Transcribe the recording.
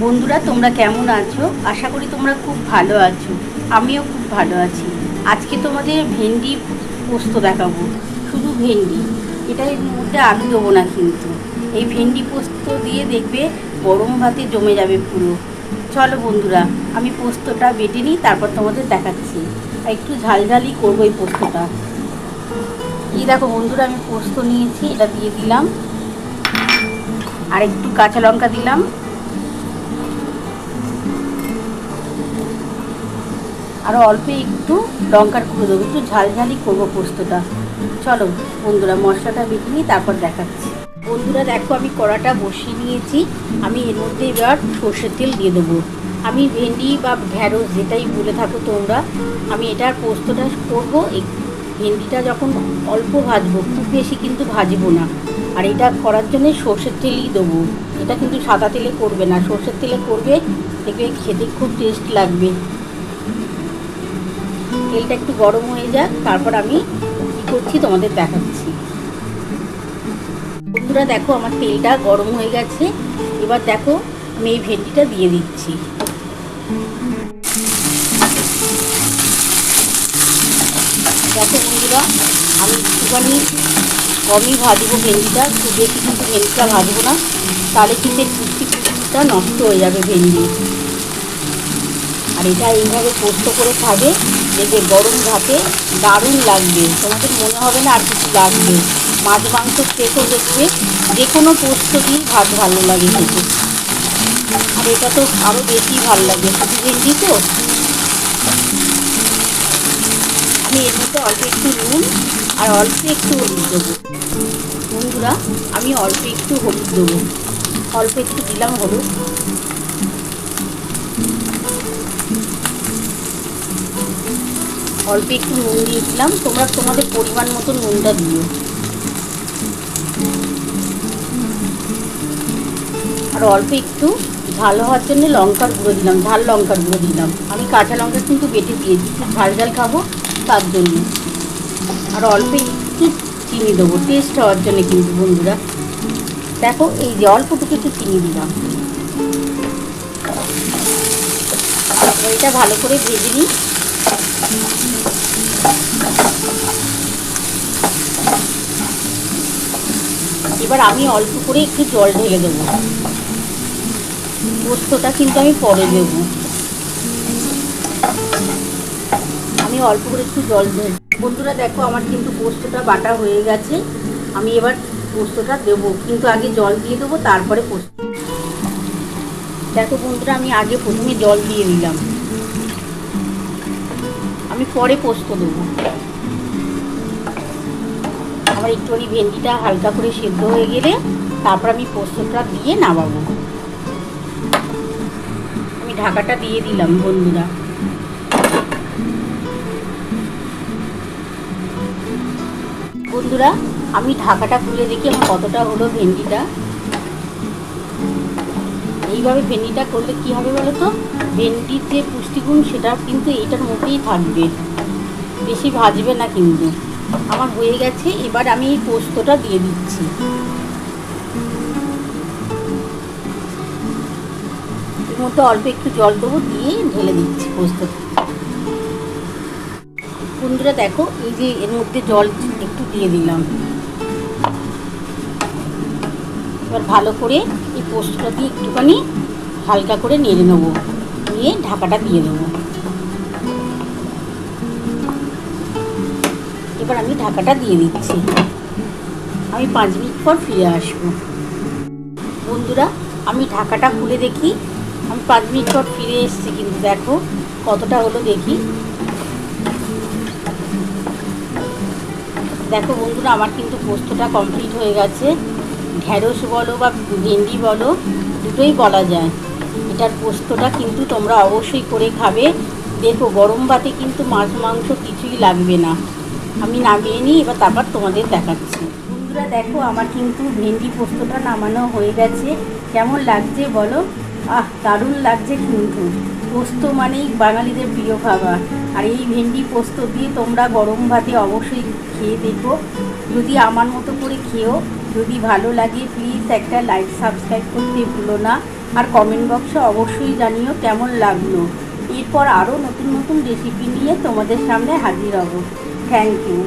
বন্ধুরা, তোমরা কেমন আছো? আশা করি তোমরা খুব ভালো আছো। আমিও খুব ভালো আছি। আজকে তোমাদের ভেন্ডি পোস্ত দেখাবো। শুধু ভেন্ডি। এটা এর মধ্যে আলু দেবো না কিন্তু। এই ভেন্ডি পোস্ত দিয়ে দেখবে গরম ভাতে জমে যাবে পুরো। চলো বন্ধুরা, আমি পোস্তটা বেটে নিই, তারপর তোমাদের দেখাচ্ছি। একটু ঝালঝালি করব এই পোস্তটা। এই দেখো বন্ধুরা, আমি পোস্ত নিয়েছি, এটা দিয়ে দিলাম। আর একটু কাঁচা লঙ্কা দিলাম। আরও অল্প একটু লঙ্কার গুঁড়ো দেবো, একটু ঝালঝালি করব পোস্তটা। চলো বন্ধুরা, মশলাটা বেটে নিই, তারপর দেখাচ্ছি। বন্ধুরা, দেখো আমি কড়াটা বসিয়ে নিয়েছি। আমি এর মধ্যে এবার সর্ষের তেল দিয়ে দেবো। আমি ভেন্ডি বা ঢ্যাঁড়স যেটাই বলে থাকো তোমরা, আমি এটার পোস্তটা করব। ভেন্ডিটা যখন অল্প ভাজবো, খুব বেশি কিন্তু ভাজবো না। আর এটা করার জন্য সর্ষের তেলই দেবো। এটা কিন্তু সাদা তেলে করবে না, সর্ষের তেলে করবে, দেখবে খেতে খুব টেস্ট লাগবে। তেলটা একটু গরম হয়ে যাক, তারপর আমি কী করছি তোমাদের দেখাচ্ছি। বন্ধুরা দেখো আমার তেলটা গরম হয়ে গেছে, এবার দেখো আমি এই ভেন্ডিটা দিয়ে দিচ্ছি। দেখো বন্ধুরা, আমি একটুখানি কমই ভাজবো ভেন্ডিটা, খুব বেশি কিন্তু ভেন্ডিটা ভাজবো না। তাহলে কিন্তু পুষ্টি পুষ্টিটা নষ্ট হয়ে যাবে ভেন্ডি। আর এটা এইভাবে পোস্ত করে খাবে, দেখবে গরম ভাতে দারুণ লাগবে। তোমাদের মনে হবে না আর কিছু লাগবে। মাছ মাংস খেতেও দেখবে, যে কোনো পোস্ত দিয়ে ভাত ভালো লাগে খেতে। আর এটা তো আরও বেশি ভালো লাগে। ভেন্ডি তো? আমি এর মধ্যে অল্প একটু নুন আর অল্প একটু হলুদ দেবো। বন্ধুরা, আমি অল্প একটু হলুদ দেবো। অল্প একটু দিলাম হলুদ। অল্প একটু নুন দিয়েছিলাম তোমরা তোমাদের পরিমাণ মতো নুনটা দিও। আর অল্প একটু ঝাল হওয়ার জন্য লঙ্কার গুঁড়ো দিলাম। ঝাল লঙ্কার গুঁড়ো দিলাম। আমি কাঁচা লঙ্কা কিন্তু বেটে দিয়েছি। ঝাল ঝাল খাব। তার জন্য আর অল্প একটু চিনি দেবো। টেস্ট হওয়ার জন্য কিন্তু বন্ধুরা। দেখো, এই যে অল্পটুকু একটু চিনি দিলাম। এটা ভালো করে ভেজে নিই। এবার আমি অল্প করে একটু জল ঢেলে দেবো। পোস্তটা কিন্তু আমি পরে দেব। আমি অল্প করে একটু জল ঢেলে বন্ধুরা, দেখো আমার কিন্তু পোস্তটা বাটা হয়ে গেছে। আমি এবার পোস্তটা দেবো। কিন্তু আগে জল দিয়ে দেবো, তারপরে পোস্ত। দেখো বন্ধুরা, আমি আগে প্রথমে জল দিয়ে দিলাম আমি পরে পোস্ত দেবো। আমার একটুখানি ভেন্ডিটা হালকা করে সেদ্ধ হয়ে গেলে তারপর আমি পোস্তটা দিয়ে নামাবো। আমি ঢাকাটা দিয়ে দিলাম বন্ধুরা। বন্ধুরা, আমি ঢাকাটা খুলে দেখি আমার কতটা হলো ভেন্ডিটা। এইভাবে ভেন্ডিটা করলে কি হবে বলো তো ভেন্ডির যে পুষ্টিগুণ, সেটা কিন্তু এটার মধ্যেই থাকবে। বেশি ভাজবে না কিন্তু। আমার হয়ে গেছে, এবার আমি এই পোস্তটা দিয়ে দিচ্ছি। এর মধ্যে অল্প একটু জল দেবো, দিয়ে ঢেলে দিচ্ছি পোস্তটা। বন্ধুরা, দেখো, এই যে এর মধ্যে জল দিয়ে দিলাম। এবার ভালো করে এই পোস্তটা দিয়ে একটুখানি হালকা করে নেড়ে নেব। নিয়ে ঢাকাটা দিয়ে দেবো। এবার আমি ঢাকাটা দিয়ে দিচ্ছি। আমি পাঁচ মিনিট পর ফিরে আসব। বন্ধুরা, আমি ঢাকাটা খুলে দেখি। আমি পাঁচ মিনিট পর ফিরে এসেছি কিন্তু দেখো, কতটা হলো দেখি। দেখো বন্ধুরা, আমার কিন্তু পোস্তটা কমপ্লিট হয়ে গেছে। ঢ্যাঁড়স বলো বা ভেন্ডি বলো, দুটোই বলা যায়। এটার পোস্তটা কিন্তু তোমরা অবশ্যই করে খাবে। দেখো, গরম ভাতে কিন্তু মাছ মাংস কিছুই লাগবে না। আমি নামিয়ে নিই, এবার তারপর তোমাদের দেখাচ্ছি। বন্ধুরা, দেখো, আমার কিন্তু ভেন্ডি পোস্তটা নামানো হয়ে গেছে। কেমন লাগছে বলো? আহ, দারুণ লাগছে কিন্তু। পোস্ত মানেই বাঙালিদের প্রিয় খাবার। আর এই ভেন্ডি পোস্ত দিয়ে তোমরা গরম ভাতে অবশ্যই খেয়ে দেখো। যদি আমার মতো করে খেও যদি ভালো লাগে প্লিজ একটা লাইক সাবস্ক্রাইব করতে ভুলো না। আর কমেন্ট বক্সে অবশ্যই জানিও কেমন লাগল। এরপর আরও নতুন নতুন রেসিপি নিয়ে তোমাদের সামনে হাজির হব। Thank you